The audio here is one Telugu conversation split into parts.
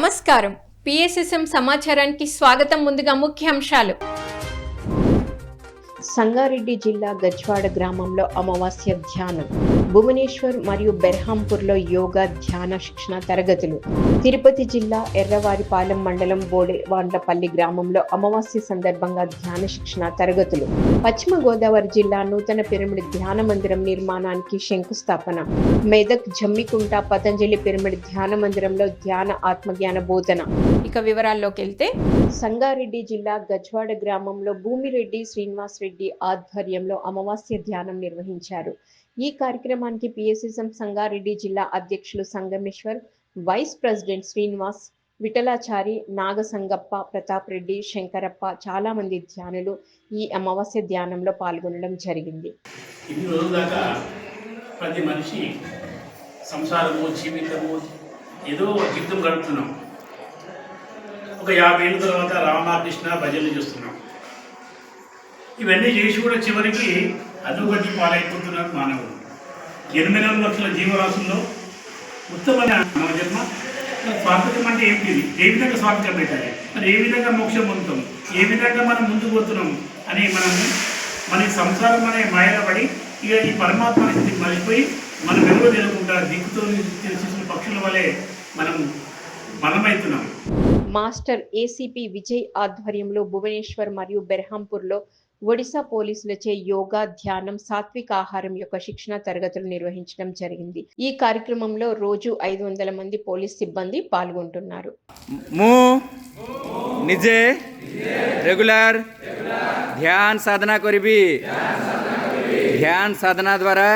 నమస్కారం. పిఎస్ఎస్ఎం సమాచారానికి స్వాగతం ముందుగా ముఖ్యాంశాలు. సంగారెడ్డి జిల్లా గజ్వాడ గ్రామంలో అమావాస్య ధ్యానం. భువనేశ్వర్ మరియు బెర్హాంపూర్లో యోగా ధ్యాన శిక్షణ తరగతులు. తిరుపతి జిల్లా ఎర్రవారిపాలెం మండలం బోడేవాండ్లపల్లి గ్రామంలో అమావాస్య సందర్భంగా ధ్యాన శిక్షణ తరగతులు. పశ్చిమ గోదావరి జిల్లా నూతన పిరమిడ్ ధ్యాన మందిరం నిర్మాణానికి శంకుస్థాపన. మెదక్ జమ్మికుంట పతంజలి పిరమిడ్ ధ్యాన మందిరంలో ధ్యాన ఆత్మజ్ఞాన బోధన. ఇక వివరాల్లోకి వెళ్తే సంగారెడ్డి జిల్లా గజ్వాడ గ్రామంలో భూమిరెడ్డి శ్రీనివాస్ రెడ్డి ఆధ్వర్యంలో అమావాస్య ధ్యానం నిర్వహించారు. ఈ కార్యక్రమానికి పిఎస్ఎస్ఎం సంగారెడ్డి జిల్లా అధ్యక్షులు సంగమేశ్వర్ వైస్ ప్రెసిడెంట్ శ్రీనివాస్ విఠలాచారి నాగసంగప్ప ప్రతాప్ రెడ్డి శంకరప్ప చాలా మంది ధ్యానులు ఈ అమావాస్య ధ్యానంలో పాల్గొనడం జరిగింది. ఇన్ని రోజుల దాకా ప్రతి మనిషి సంసారము జీవితము ఏదో జీవితం గడుపుతున్నాం. ఒక యాభై ఏళ్ళ తర్వాత రామకృష్ణ భజనలు చేస్తున్నాం. ఇవన్నీ చేసి కూడా చివరికి అదొకటి పాలైపోతున్నారు మానవుడు ఎనిమిది నాలుగు లక్షల జీవరాశుల్లో ఉత్తమమైన మన జన్మ అంటే ఏంటిది ఏ విధంగా స్వార్థకం పెట్టాలి? మరి ఏ విధంగా మోక్షం పొందుతాం? ఏ విధంగా మనం ముందుకు పోతున్నాం? అని మనము మన సంసారం అనే మాయలో పడి ఇక ఈ పరమాత్మ స్థితి మర్చిపోయి మనం వెలుగు తెలియకుండా దిక్కుతో తెలిసిన పక్షుల వలె మనం మనమైతున్నాం మాస్టర్ ఏసీపీ విజయ్ ఆధ్వర్యంలో భువనేశ్వర్ మరియు బెర్హాంపూర్లో ఒడిశా పోలీసులచే యోగా ధ్యానం సాత్విక ఆహారం యొక్క శిక్షణ తరగతులు నిర్వహించడం జరిగింది. ఈ కార్యక్రమంలో రోజు ఐదు వందల మంది పోలీస్ సిబ్బంది పాల్గొంటున్నారు. నిజే రెగ్యులర్ ধ্যান সাধনা করবি ধ্যান সাধনা ద్వారా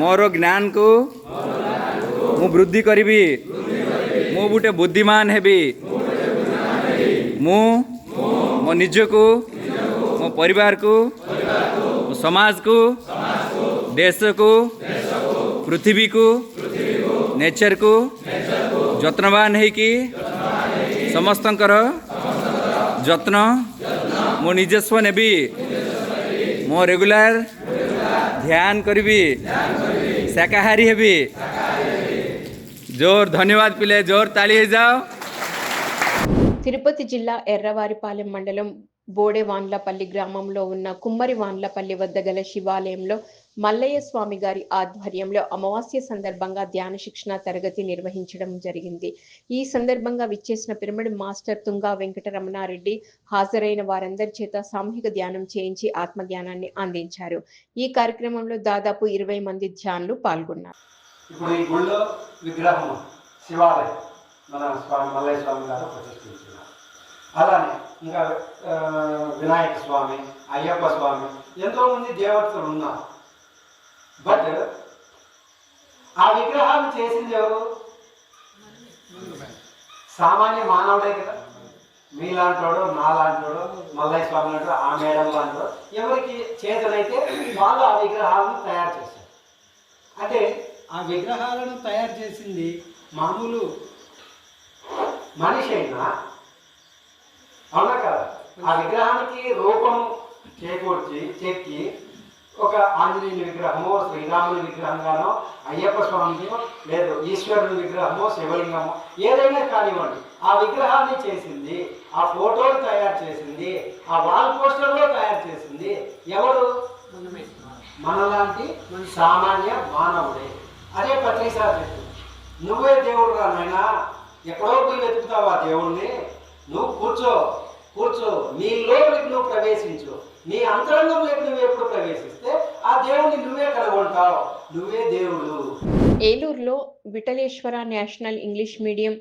మోరో జ్ఞాన్కు মু বৃদ্ধি ମୁଁ ଗୋଟେ ବୁଦ୍ଧିମାନ ହେବି ମୁଁ ମୋ ନିଜକୁ ମୋ ପରିବାରକୁ ମୋ ସମାଜକୁ ଦେଶକୁ ପୃଥିବୀକୁ ନେଚରକୁ ଯତ୍ନବାନ ହେଇକି ସମସ୍ତଙ୍କର ଯତ୍ନ ମୁଁ ନିଜସ୍ୱ ନେବି ମୁଁ ରେଗୁଲାର ଧ୍ୟାନ କରିବି ଶାକାହାରୀ ହେବି జోర్ ధన్యవాద్ పిల్లే జోర్ తాళీజావ్ తిరుపతి జిల్లా ఎర్రవారిపాలెం మండలం బోడెవాన్లపల్లి గ్రామంలో ఉన్న కుమ్మరి వాన్లపల్లి వద్ద గల శివాలయంలో మల్లయ్య స్వామి గారి ఆధ్వర్యంలో అమావాస్య సందర్భంగా ధ్యాన శిక్షణ తరగతి నిర్వహించడం జరిగింది. ఈ సందర్భంగా విచ్చేసిన పిరమిడ్ మాస్టర్ తుంగా వెంకటరమణారెడ్డి హాజరైన వారందరి చేత సామూహిక ధ్యానం చేయించి ఆత్మజ్ఞానాన్ని అందించారు. ఈ కార్యక్రమంలో దాదాపు ఇరవై మంది ధ్యానులు పాల్గొన్నారు. ఇప్పుడు ఈ గుళ్ళో విగ్రహము శివాలయం మన స్వామి మల్లయ్య స్వామి గారు ప్రతిష్ఠించినారు అలానే ఇంకా వినాయక స్వామి అయ్యప్ప స్వామి ఎంతోమంది దేవతలు ఉన్నారు. బట్ ఆ విగ్రహాలు చేసింది ఎవరు? సామాన్య మానవుడే కదా. మీలాంటోడు నాలాంటోడు మల్లయ్య స్వామి లాంటి ఆ మేడం లాంటోడు ఎవరికి చేతనైతే వాళ్ళు ఆ విగ్రహాలను తయారు చేశారు. అంటే ఆ విగ్రహాలను తయారు చేసింది మామూలు మనిషి అయినా అవునా కదా? ఆ విగ్రహానికి రూపం చేకూర్చి చెక్కి ఒక ఆంజనేయుని విగ్రహమో శ్రీరాముని విగ్రహంగానో అయ్యప్ప స్వామిని లేదు ఈశ్వరుని విగ్రహమో శివలింగమో ఏదైనా కానివ్వండి ఆ విగ్రహాన్ని చేసింది ఆ ఫోటోలు తయారు చేసింది ఆ వాల్ పోస్టర్లో తయారు చేసింది ఎవరు? మనలాంటి సామాన్య మానవుడే. అదే పత్రిసా చెప్తుంది నువ్వే దేవుడు రా నాయన ఎక్కడో పోయి వెతుకుతావా దేవుణ్ణి? నువ్వు కూర్చో కూర్చో. నీ లోపలికి నువ్వు ప్రవేశించు. నీ అంతరంగంలోకి నువ్వు ఎప్పుడు ప్రవేశిస్తే ఆ దేవుణ్ణి నువ్వే కనుగొంటావు. నువ్వే దేవుడు. ఏలూరులో Vitthaleshwara national English medium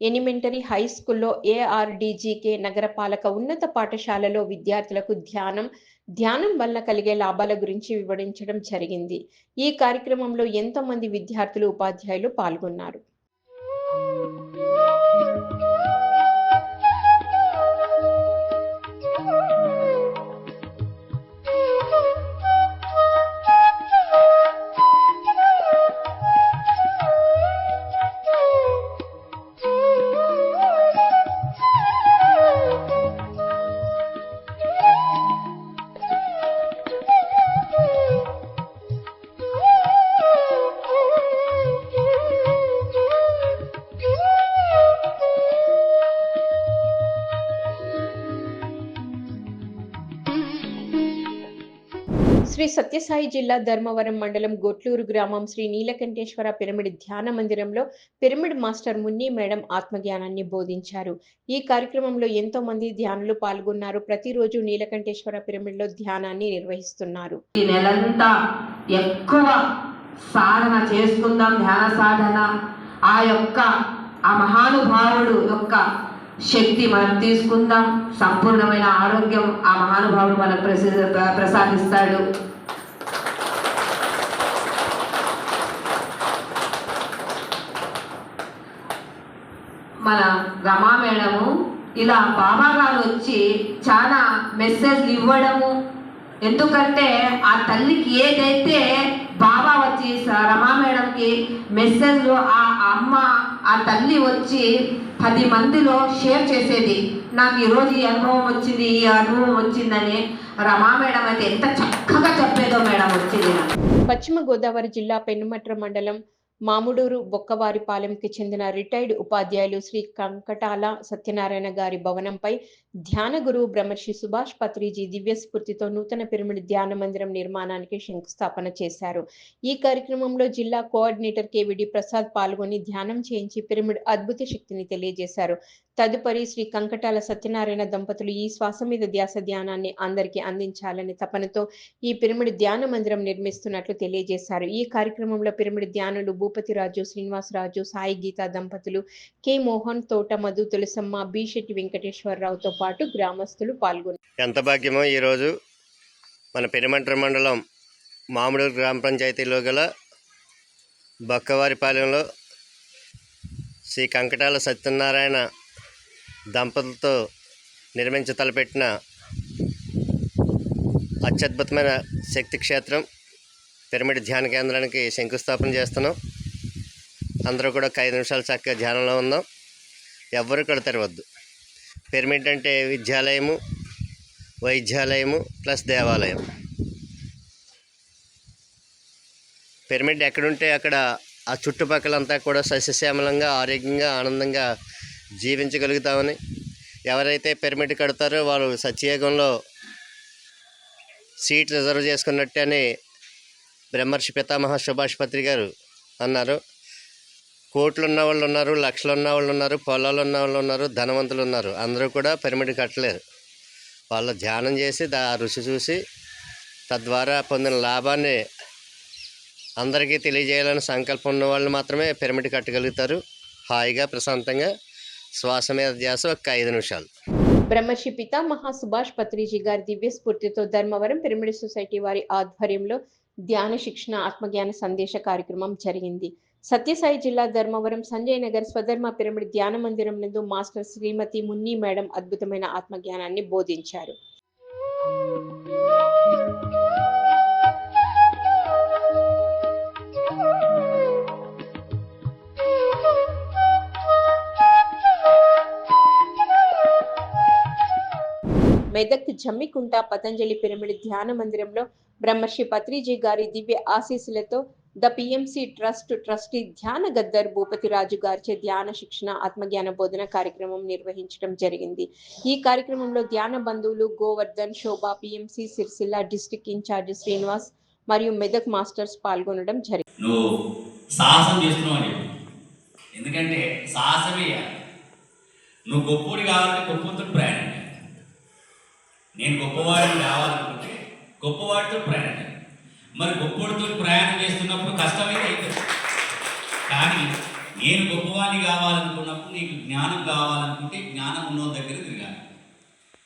elementary high స్కూల్లో ఏఆర్డిజికే నగరపాలక ఉన్నత పాఠశాలలో విద్యార్థులకు ధ్యానం ధ్యానం వల్ల కలిగే లాభాల గురించి వివరించడం జరిగింది. ఈ కార్యక్రమంలో ఎంతో మంది విద్యార్థులు ఉపాధ్యాయులు పాల్గొన్నారు. శ్రీ సత్యసాయి జిల్లా ధర్మవరం మండలం గొట్లూరు గ్రామం శ్రీ నీలకంఠేశ్వర పిరమిడ్ ధ్యాన మందిరంలో పిరమిడ్ మాస్టర్ మున్ని మేడం ఆత్మజ్ఞానాన్ని బోధించారు. ఈ కార్యక్రమంలో ఎంతో మంది ధ్యానులు పాల్గొన్నారు. ప్రతిరోజు నీలకంఠేశ్వర పిరమిడ్లో ధ్యానాన్ని నిర్వహిస్తున్నారు. ఈ నెలంతా ఎక్కువ సాధన చేసుకుందాం ధ్యాన సాధన. ఆ యొక్క ఆ మహానుభావుడు యొక్క శక్తి మనం తీసుకుందాం. సంపూర్ణమైన ఆరోగ్యం ఆ మహానుభావుడు మనకు ప్రసి- ప్రసాదిస్తాడు. మన రమా మేడము ఇలా బాబా గారు వచ్చి చాలా మెసేజ్లు ఇవ్వడము. ఎందుకంటే ఆ తల్లికి ఏదైతే బాబా వచ్చి స- రమా మేడంకి మెసేజ్లు ఆ అమ్మ ఆ తల్లి వచ్చి పది మందిలో షేర్ చేసేది. నాకు ఈరోజు ఈ అనుభవం వచ్చింది ఈ అనుభవం వచ్చిందని రమా మేడం అయితే ఎంత చక్కగా చెప్పేదో మేడం వచ్చింది పశ్చిమ గోదావరి జిల్లా పెనుమట్ర మండలం మాముడూరు బొక్కవారిపాలెంకి చెందిన రిటైర్డ్ ఉపాధ్యాయులు శ్రీ కంకటాల సత్యనారాయణ గారి భవనంపై ధ్యాన గురువు బ్రహ్మర్షి సుభాష్ పత్రిజీ దివ్య స్ఫూర్తితో నూతన పిరమిడ్ ధ్యాన మందిరం నిర్మాణానికి శంకుస్థాపన చేశారు. ఈ కార్యక్రమంలో జిల్లా కోఆర్డినేటర్ కేవిడి ప్రసాద్ పాల్గొని ధ్యానం చేయించి పిరమిడ్ అద్భుత శక్తిని తెలియజేశారు. తదుపరి శ్రీ కంకటాల సత్యనారాయణ దంపతులు ఈ శ్వాస మీద ధ్యాస ధ్యానాన్ని అందరికీ అందించాలని తపనతో ఈ పిరమిడ్ ధ్యాన మందిరం నిర్మిస్తున్నట్లు తెలియజేశారు. ఈ కార్యక్రమంలో పిరమిడ్ ధ్యానులు భూపతిరాజు శ్రీనివాసరాజు సాయి గీత దంపతులు కె. మోహన్ తోట మధు తులసమ్మ బి. శెట్టి వెంకటేశ్వరరావుతో పాటు గ్రామస్తులు పాల్గొన్నారు. ఎంత భాగ్యమో ఈరోజు మన పెనుమంట్ర మండలం మామిడి గ్రామ పంచాయతీలో గల బక్కవారిపాలెంలో శ్రీ కంకటాల సత్యనారాయణ దంపతులతో నిర్మించ తలపెట్టిన అత్యద్భుతమైన శక్తి క్షేత్రం పిరమిడ్ ధ్యాన కేంద్రానికి శంకుస్థాపన చేస్తున్నాం. అందరూ కూడా ఒక ఐదు నిమిషాలు చక్కగా ధ్యానంలో ఉందాం ఎవ్వరూ కూడా తెరవద్దు. పిరమిడ్ అంటే విద్యాలయము వైద్యాలయము ప్లస్ దేవాలయం. పిరమిడ్ ఎక్కడుంటే అక్కడ ఆ చుట్టుపక్కలంతా కూడా సస్యశ్యామలంగా ఆరోగ్యంగా ఆనందంగా జీవించగలుగుతామని. ఎవరైతే పిరమిడ్ కడతారో వాళ్ళు సత్యయుగంలో సీట్ రిజర్వ్ చేసుకున్నట్టే అని బ్రహ్మర్షి పితామహ సుభాష్ పత్రి గారు అన్నారు. కోట్లు ఉన్న వాళ్ళు ఉన్నారు లక్షలు ఉన్న వాళ్ళు ఉన్నారు పొలాలు ఉన్న వాళ్ళు ఉన్నారు ధనవంతులు ఉన్నారు. అందరూ కూడా పిరమిడ్ కట్టలేరు. వాళ్ళు ధ్యానం చేసి దా రుచి చూసి తద్వారా పొందిన లాభాన్ని అందరికీ తెలియజేయాలని సంకల్పం ఉన్న వాళ్ళు మాత్రమే పిరమిడ్ కట్టగలుగుతారు. హాయిగా ప్రశాంతంగా శ్వాస మీద ధ్యాస ఒక ఐదు నిమిషాలు. బ్రహ్మర్షి పితామహ సుభాష్ పత్రిజీ గారి దివ్య స్ఫూర్తితో ధర్మవరం పిరమిడ్ సొసైటీ వారి ఆధ్వర్యంలో ధ్యాన శిక్షణ ఆత్మజ్ఞాన సందేశ కార్యక్రమం జరిగింది. సత్యసాయి జిల్లా ధర్మవరం సంజయ్ నగర్ స్వధర్మ పిరమిడ్ ధ్యాన మందిరం నందు మాస్టర్ శ్రీమతి మున్ని మేడం అద్భుతమైన ఆత్మజ్ఞానాన్ని బోధించారు. మెదక్ జమ్మికుంట పతంజలి పిరమిడ్ ధ్యాన మందిరంలో బ్రహ్మర్షి పత్రిజీ గారి దివ్య ఆశీస్సులతో ద పిఎంసి ట్రస్ట్ ట్రస్టీ ధ్యాన గద్దర్ భూపతిరాజు గారిచే ధ్యాన శిక్షణ ఆత్మజ్ఞాన బోధన కార్యక్రమం నిర్వహించడం జరిగింది. ఈ కార్యక్రమంలో ధ్యాన బంధువులు Govardhan Shobha PMC Sircilla district incharge Srinivas మరియు మెదక్ మాస్టర్స్ పాల్గొనడం జరిగింది. నువ్వు సాహసం చేస్తున్నావు ఎందుకంటే సాహసమే నువ్వు గొప్పోడి కావాలంటే గొప్పతో ప్రయాణం నేను గొప్పవాడిని కావాలనుకుంటే గొప్పవాడితో ప్రయాణం మరి గొప్పవాడితో ప్రయాణం చేస్తున్నప్పుడు కష్టమైతే అవుతుంది కానీ నేను గొప్పవాడిని కావాలనుకున్నప్పుడు నీకు జ్ఞానం కావాలనుకుంటే జ్ఞానం ఉన్న దగ్గర తిరగాలి.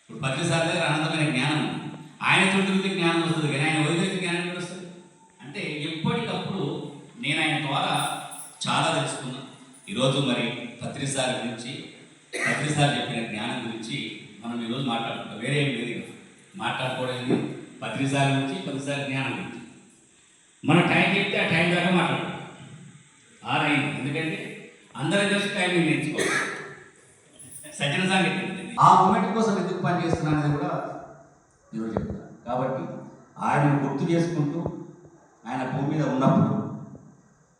ఇప్పుడు పత్రిసారి దగ్గర అనంతమైన జ్ఞానం ఆయన చుట్టూ జ్ఞానం వస్తుంది కానీ ఆయన వదిలేస్తే జ్ఞానం కూడా వస్తుంది? అంటే ఎప్పటికప్పుడు నేను ఆయన ద్వారా చాలా తెలుసుకున్నాను. ఈరోజు మరి పత్రిసారి గురించి పత్రిసారి చెప్పిన జ్ఞానం గురించి మనం ఈరోజు మాట్లాడుకుంటాం. వేరే ఏం లేదు ఇక. మాట్లాడుకోవడం పత్రిసారి గురించి జ్ఞానం నుంచి. మన టైం చెప్తే ఆ టైం దాకా మాట్లాడుకుంటాం. ఆరైంది ఎందుకంటే అందరం కలిసి టైం నేర్చుకోవాలి. సజ్జన సాంగ్ ఆ మూమెంట్ కోసం ఎందుకు పని చేస్తున్నా అనేది కూడా ఈరోజు చెప్తాను. కాబట్టి ఆయన గుర్తు చేసుకుంటూ ఆయన భూమి మీద ఉన్నప్పుడు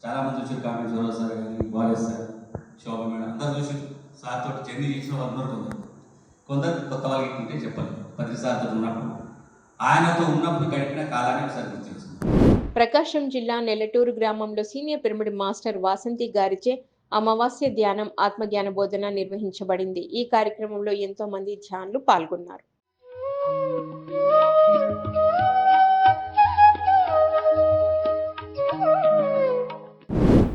చాలామంది చూసారు కామెంట్ సోలో సార్ కానీ బాలేజ్ సార్ శోభ మేడం అందరూ చూసి సార్ తోటి జర్నీ చేసిన వాళ్ళు ఉన్నారు కొందరు. కొందరు కొత్త వాళ్ళకి ఉంటే చెప్పాలి ప్రతిసారి ఉన్నప్పుడు. ఆయనతో ఉన్నప్పుడు గడిపిన కాలాన్ని ఒకసారి గుర్తు ప్రకాశం జిల్లా నెల్లటూరు గ్రామంలో సీనియర్ పిరమిడ్ మాస్టర్ వాసంతి గారిచే అమావాస్య ధ్యానం ఆత్మజ్ఞాన బోధన నిర్వహించబడింది. ఈ కార్యక్రమంలో ఎంతో మంది ధ్యానులు పాల్గొన్నారు.